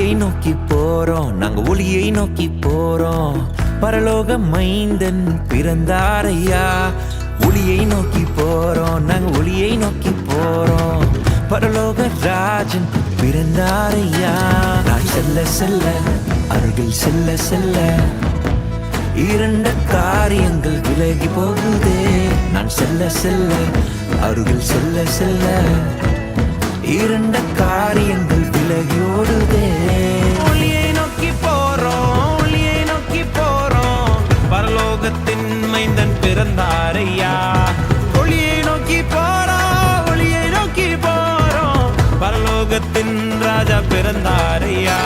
ஒளியை நோக்கி போறோம். நாங்க ஒளியை நோக்கி போறோம். பரலோக மைந்தன் பிறந்தாரையா? ஒளியை நோக்கி போறோம். நாங்க ஒளியை நோக்கி போறோம். பரலோக ராஜன் பிறந்தாரையா? நான் செல்ல செல்ல அருகில் செல்ல செல்ல. இரண்ட காரியங்கள் விலகி போகுதே. நான் செல்ல செல்ல அருகில் செல்ல செல்ல. இரண்ட காரியங்கள் விலகி ஒளியை நோக்கி போறோம் ஒளியை நோக்கி போறோம். பரலோகத்தின் மைந்தன் பிறந்தாரையா? ஒளியை நோக்கி போறோம் ஒளியை நோக்கி போறோம். பரலோகத்தின் ராஜா பிறந்தாரையா?